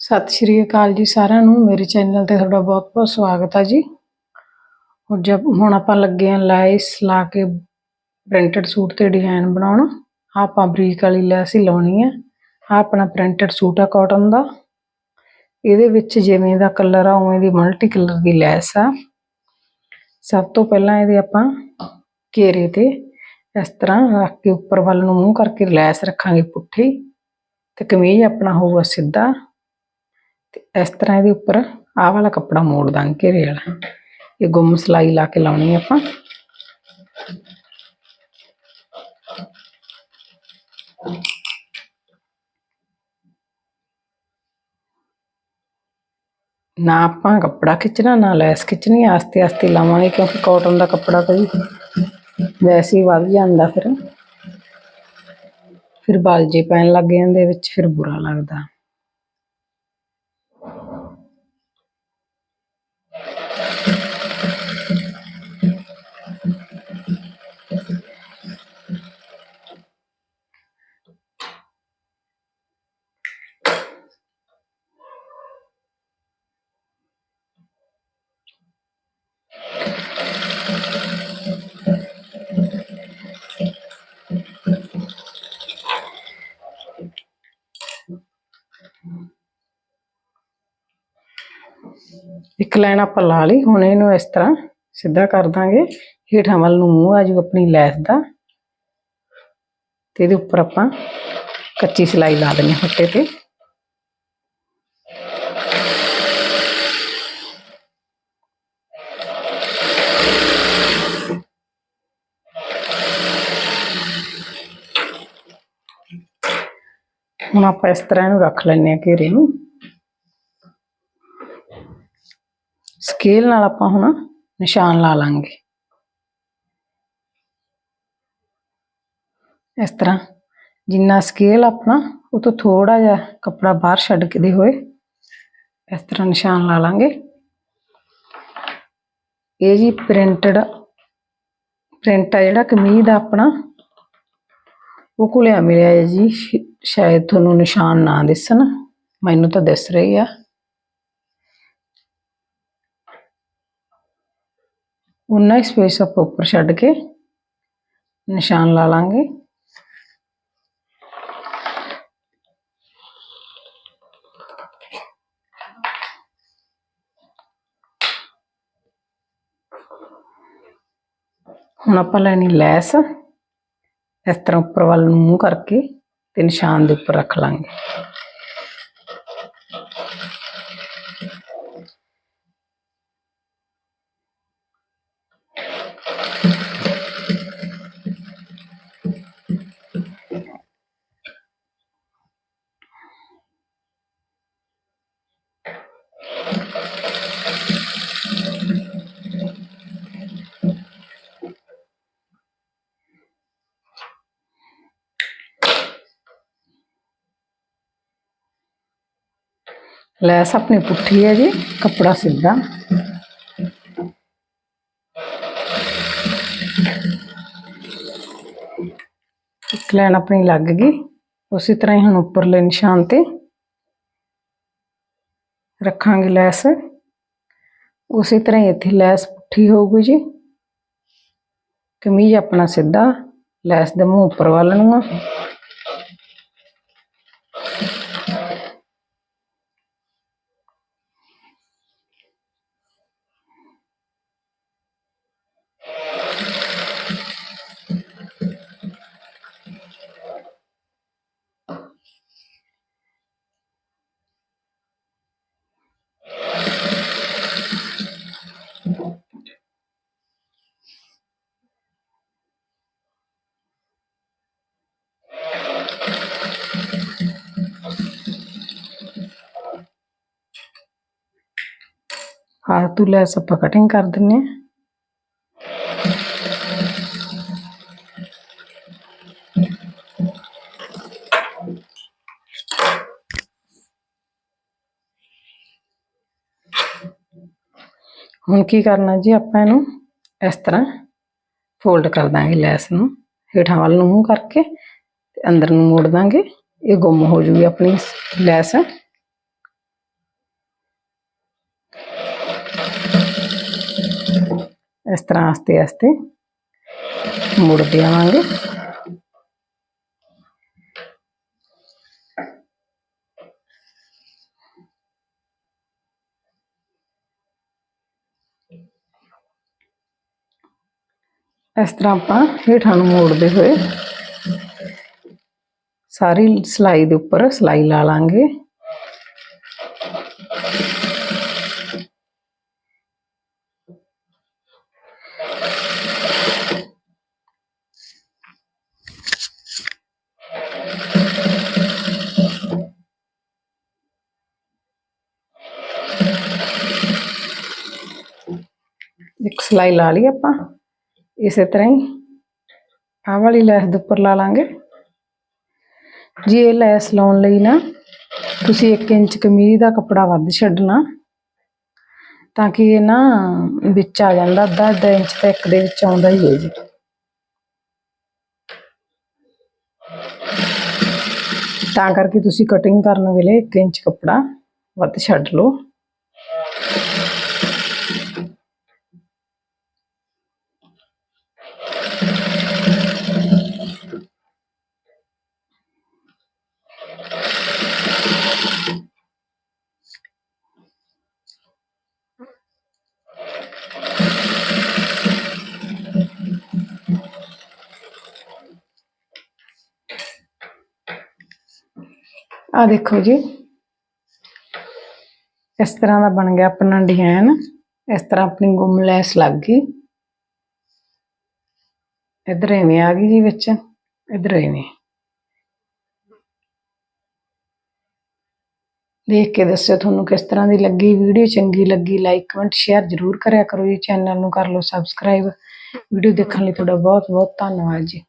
ਸਤਿ ਸ਼੍ਰੀ ਅਕਾਲ ਜੀ ਸਾਰਿਆਂ ਨੂੰ। ਮੇਰੇ ਚੈਨਲ ਤੇ ਤੁਹਾਡਾ ਬਹੁਤ ਬਹੁਤ ਸਵਾਗਤ ਹੈ ਜੀ। ਹੁਣ ਜਬ ਹੁਣ ਆਪਾਂ ਲੱਗੇ ਆਂ ਲੈਸ ਲਾ ਕੇ ਪ੍ਰਿੰਟਡ ਸੂਟ ਤੇ ਡਿਜ਼ਾਈਨ ਬਣਾਉਣ। ਆਹ ਆਪਾਂ ਬਰੀਕ ਵਾਲੀ ਲੈਸ ਹੀ ਲਾਉਣੀ ਹੈ ਆ ਆਪਣਾ ਪ੍ਰਿੰਟਡ ਸੂਟ ਆ ਕਾਟਨ ਦਾ। ਇਹਦੇ ਵਿੱਚ ਜਿਵੇਂ ਦਾ ਕਲਰ ਆ, ਉਵੇਂ ਦੀ ਮਲਟੀ ਕਲਰ ਦੀ ਲੈਸ ਆ। ਸਭ ਤੋਂ ਪਹਿਲਾਂ ਇਹਦੇ ਆਪਾਂ ਘੇਰੇ ਤੇ ਇਸ ਤਰ੍ਹਾਂ ਰੱਖ ਕੇ ਉੱਪਰ ਵੱਲ ਨੂੰ ਮੂੰਹ ਕਰਕੇ ਲੈਸ ਰੱਖਾਂਗੇ ਪੁੱਠੀ। ਤੇ ਕਮੀਜ਼ ਆਪਣਾ ਹੋਊਗਾ ਸਿੱਧਾ। ਤੇ ਇਸ ਤਰ੍ਹਾਂ ਇਹਦੇ ਉੱਪਰ ਆਹ ਵਾਲਾ ਕੱਪੜਾ ਮੋੜ ਦਾਂਗੇ ਘੇਰੇ ਵਾਲਾ ਇਹ ਗੁੰਮ ਸਲਾਈ ਲਾ ਕੇ ਲਾਉਣੀ ਆਪਾਂ। ਨਾ ਆਪਾਂ ਕੱਪੜਾ ਖਿੱਚਣਾ, ਨਾ ਲੈਸ ਖਿੱਚਣੀ, ਆਸਤੇ ਆਸਤੇ ਲਾਵਾਂਗੇ ਕਿਉਂਕਿ ਕਾਟਨ ਦਾ ਕੱਪੜਾ ਤਾਂ ਵੈਸੇ ਹੀ ਵੱਧ ਜਾਂਦਾ ਫਿਰ। ਫਿਰ ਬਲ ਪੈਣ ਲੱਗ ਜਾਂਦੇ ਵਿੱਚ, ਫਿਰ ਬੁਰਾ ਲੱਗਦਾ। ਇੱਕ ਲਾਈਨ ਆਪਾਂ ਲਾ ਲਈ, ਹੁਣ ਇਹਨੂੰ ਇਸ ਤਰ੍ਹਾਂ ਸਿੱਧਾ ਕਰ ਦਾਂਗੇ। ਹੇਠਾਂ ਵੱਲ ਨੂੰ ਮੂੰਹ ਆ ਜੂ ਆਪਣੀ ਲੈਸ ਦਾ। ਤੇ ਇਹਦੇ ਉੱਪਰ ਆਪਾਂ ਕੱਚੀ ਸਿਲਾਈ ਲਾ ਦਿੰਦੇ ਹਾਂ ਫੱਟੇ ਤੇ। ਹੁਣ ਆਪਾਂ ਇਸ ਤਰ੍ਹਾਂ ਇਹਨੂੰ ਰੱਖ ਲੈਣੇ ਆ ਘੇਰੇ ਨੂੰ। ਸਕੇਲ ਨਾਲ ਆਪਾਂ ਹੁਣ ਨਿਸ਼ਾਨ ਲਾ ਲਾਂਗੇ। ਇਸ ਤਰ੍ਹਾਂ ਜਿੰਨਾ ਸਕੇਲ ਆਪਣਾ, ਉਹ ਤੋਂ ਥੋੜਾ ਜਿਹਾ ਕੱਪੜਾ ਬਾਹਰ ਛੱਡ ਕੇ ਦੇ ਹੋਏ, ਇਸ ਤਰ੍ਹਾਂ ਨਿਸ਼ਾਨ ਲਾ ਲਾਂਗੇ। ਇਹ ਜੀ ਪ੍ਰਿੰਟਡ ਪ੍ਰਿੰਟ ਆ ਜਿਹੜਾ ਕਮੀਜ਼ ਦਾ ਆਪਣਾ, ਉਹ ਕੋਲਿਆ ਮਿਲਿਆ ਹੈ ਜੀ, ਸ਼ਾਇਦ ਤੁਹਾਨੂੰ ਨਿਸ਼ਾਨ ਨਾ ਦਿਸਣ, ਮੈਨੂੰ ਤਾਂ ਦਿਸ ਰਹੀ ਆ। ਉਨਾ ਹੀ ਸਪੇਸ ਆਪਾਂ ਉੱਪਰ ਛੱਡ ਕੇ ਨਿਸ਼ਾਨ ਲਾ ਲਾਂਗੇ। ਹੁਣ ਆਪਾਂ ਲੈਣੀ ਲੈਸ। ਇਸ ਤਰ੍ਹਾਂ ਉੱਪਰ ਵੱਲ ਨੂੰ ਮੂੰਹ ਕਰਕੇ ਤੇ ਨਿਸ਼ਾਨ ਦੇ ਉੱਪਰ ਰੱਖ ਲਾਂਗੇ। ਲੈਸ ਆਪਣੀ ਪੁੱਠੀ ਹੈ ਜੀ, ਕੱਪੜਾ ਸਿੱਧਾ। ਇੱਕ ਲਾਈਨ ਆਪਣੀ ਲੱਗ ਗਈ। ਉਸੇ ਤਰ੍ਹਾਂ ਹੀ ਹੁਣ ਉੱਪਰਲੇ ਨਿਸ਼ਾਨ ਤੇ ਰੱਖਾਂਗੇ ਲੈਸ। ਉਸੇ ਤਰ੍ਹਾਂ ਹੀ ਇੱਥੇ ਲੈਸ ਪੁੱਠੀ ਹੋਊਗੀ ਜੀ। ਕਮੀਜ਼ ਆਪਣਾ ਸਿੱਧਾ, ਲੈਸ ਦੇ ਮੂੰਹ ਉੱਪਰ ਵੱਲ ਨੂੰ ਆ। ਫਾਲਤੂ ਲੈਸ ਆਪਾਂ ਕਟਿੰਗ ਕਰ ਦਿੰਨੇ ਆ ਹੁਣ ਕੀ ਕਰਨਾ ਜੀ ਆਪਾਂ ਇਹਨੂੰ ਇਸ ਤਰ੍ਹਾਂ ਫੋਲਡ ਕਰ ਦਾਂਗੇ ਲੈਸ ਨੂੰ ਹੇਠਾਂ ਵੱਲ ਨੂੰ ਮੂੰਹ ਕਰਕੇ ਤੇ ਅੰਦਰ ਨੂੰ ਮੋੜ ਦਾਂਗੇ ਇਹ ਗੁੰਮ ਹੋ ਜੂਗੀ ਆਪਣੀ ਲੈਸ ਇਸ ਤਰ੍ਹਾਂ ਆਸਤੇ ਆਸਤੇ ਮੁੜਦੇ ਆਵਾਂਗੇ ਇਸ ਤਰ੍ਹਾਂ ਆਪਾਂ ਹੇਠਾਂ ਨੂੰ ਮੋੜਦੇ ਹੋਏ ਸਾਰੀ ਸਲਾਈ ਦੇ ਉੱਪਰ ਸਲਾਈ ਲਾ ਲਾਂਗੇ ਇੱਕ ਸਲਾਈ ਲਾ ਲਈ ਆਪਾਂ, ਇਸੇ ਤਰ੍ਹਾਂ ਹੀ। ਆਹ ਵਾਲੀ ਲੈਸ ਦੇ ਉੱਪਰ ਲਾ ਲਾਂਗੇ। ਜੀ ਇਹ ਲੈਸ ਲਾਉਣ ਲਈ ਨਾ ਤੁਸੀਂ 1 ਇੰਚ ਕਮੀਜ਼ ਦਾ ਕੱਪੜਾ ਵੱਧ ਛੱਡਣਾ, ਤਾਂ ਕਿ ਇਹ ਨਾ ਵਿੱਚ ਆ ਜਾਂਦਾ, ਅੱਧਾ ਅੱਧਾ ਇੰਚ ਤਾਂ ਇੱਕ ਦੇ ਵਿੱਚ ਆਉਂਦਾ ਹੀ ਹੈ ਜੀ। ਤਾਂ ਕਰਕੇ ਤੁਸੀਂ ਕਟਿੰਗ ਕਰਨ ਵੇਲੇ 1 ਇੰਚ ਕੱਪੜਾ ਵੱਧ ਛੱਡ ਲਓ। ਆ ਦੇਖੋ ਜੀ। ਇਸ ਤਰ੍ਹਾਂ ਦਾ ਬਣ ਗਿਆ ਆਪਣਾ ਡਿਜ਼ਾਈਨ ਇਸ ਤਰ੍ਹਾਂ ਆਪਣੀ ਗੁੰਮ ਲੈਸ ਲੱਗ ਗਈ। ਇਧਰ ਐਵੇਂ ਆ ਗਈ ਜੀ ਵਿੱਚ। ਇਧਰ ਐਵੇਂ। ਦੇਖ ਕੇ ਦੱਸਿਓ ਤੁਹਾਨੂੰ ਕਿਸ ਤਰ੍ਹਾਂ ਦੀ ਲੱਗੀ ਵੀਡੀਓ। ਚੰਗੀ ਲੱਗੀ ਲਾਈਕ ਕਮੈਂਟ ਸ਼ੇਅਰ ਜ਼ਰੂਰ ਕਰਿਆ ਕਰੋ ਜੀ। ਚੈਨਲ ਨੂੰ ਕਰ ਲਓ ਸਬਸਕ੍ਰਾਈਬ ਵੀਡੀਓ ਦੇਖਣ ਲਈ ਤੁਹਾਡਾ ਬਹੁਤ ਬਹੁਤ ਧੰਨਵਾਦ ਜੀ।